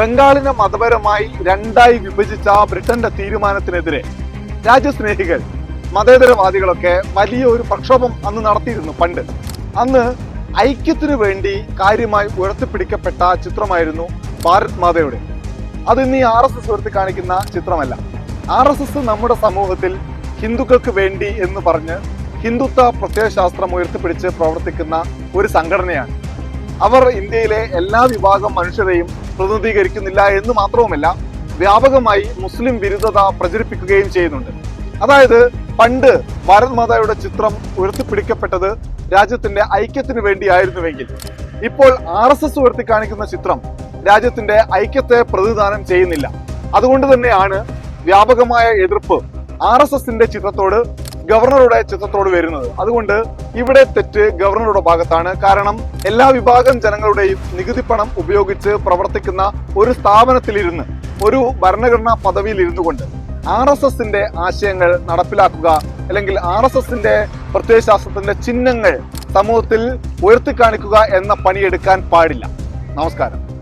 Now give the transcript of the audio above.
ബംഗാളിനെ മതപരമായി രണ്ടായി വിഭജിച്ച ബ്രിട്ടന്റെ തീരുമാനത്തിനെതിരെ രാജ്യസ്നേഹികൾ മതേതരവാദികളൊക്കെ വലിയ ഒരു പ്രക്ഷോഭം അന്ന് നടത്തിയിരുന്നു പണ്ട്. അന്ന് ഐക്യത്തിനു വേണ്ടി കാര്യമായി ഉയർത്തിപ്പിടിക്കപ്പെട്ട ചിത്രമായിരുന്നു ഭാരത് മാതയുടെ. അത് ഇന്ന് ഈ ആർ എസ് എസ് ഉയർത്തി കാണിക്കുന്ന ചിത്രമല്ല. ആർ എസ് എസ് നമ്മുടെ സമൂഹത്തിൽ ഹിന്ദുക്കൾക്ക് വേണ്ടി എന്ന് പറഞ്ഞ് ഹിന്ദുത്വ പ്രത്യയശാസ്ത്രം ഉയർത്തിപ്പിടിച്ച് പ്രവർത്തിക്കുന്ന ഒരു സംഘടനയാണ്. അവർ ഇന്ത്യയിലെ എല്ലാ വിഭാഗം മനുഷ്യരെയും പ്രതിനിധീകരിക്കുന്നില്ല എന്ന് മാത്രവുമല്ല വ്യാപകമായി മുസ്ലിം വിരുദ്ധത പ്രചരിപ്പിക്കുകയും ചെയ്യുന്നുണ്ട്. അതായത് പണ്ട് ഭാരത് മാതായുടെ ചിത്രം ഉയർത്തിപ്പിടിക്കപ്പെട്ടത് രാജ്യത്തിന്റെ ഐക്യത്തിന് വേണ്ടിയായിരുന്നുവെങ്കിൽ. ഇപ്പോൾ ആർ എസ് എസ് ഉയർത്തി കാണിക്കുന്ന ചിത്രം രാജ്യത്തിന്റെ ഐക്യത്തെ പ്രതിദാനം ചെയ്യുന്നില്ല. അതുകൊണ്ട് തന്നെയാണ് വ്യാപകമായ എതിർപ്പ് ആർ എസ് എസിന്റെ ചിത്രത്തോട് ഗവർണറുടെ ചിത്രത്തോട് വരുന്നത്. അതുകൊണ്ട് ഇവിടെ തെറ്റ് ഗവർണറുടെ ഭാഗത്താണ്. കാരണം എല്ലാ വിഭാഗം ജനങ്ങളുടെയും നികുതി പണം ഉപയോഗിച്ച് പ്രവർത്തിക്കുന്ന ഒരു സ്ഥാപനത്തിലിരുന്ന് ഒരു ഭരണഘടനാ പദവിയിൽ ഇരുന്നു കൊണ്ട് ആർ എസ് എസിന്റെ ആശയങ്ങൾ നടപ്പിലാക്കുക അല്ലെങ്കിൽ ആർ എസ് എസിന്റെ പ്രത്യയശാസ്ത്രത്തിന്റെ ചിഹ്നങ്ങൾ സമൂഹത്തിൽ ഉയർത്തിക്കാണിക്കുക എന്ന പണിയെടുക്കാൻ പാടില്ല. നമസ്കാരം.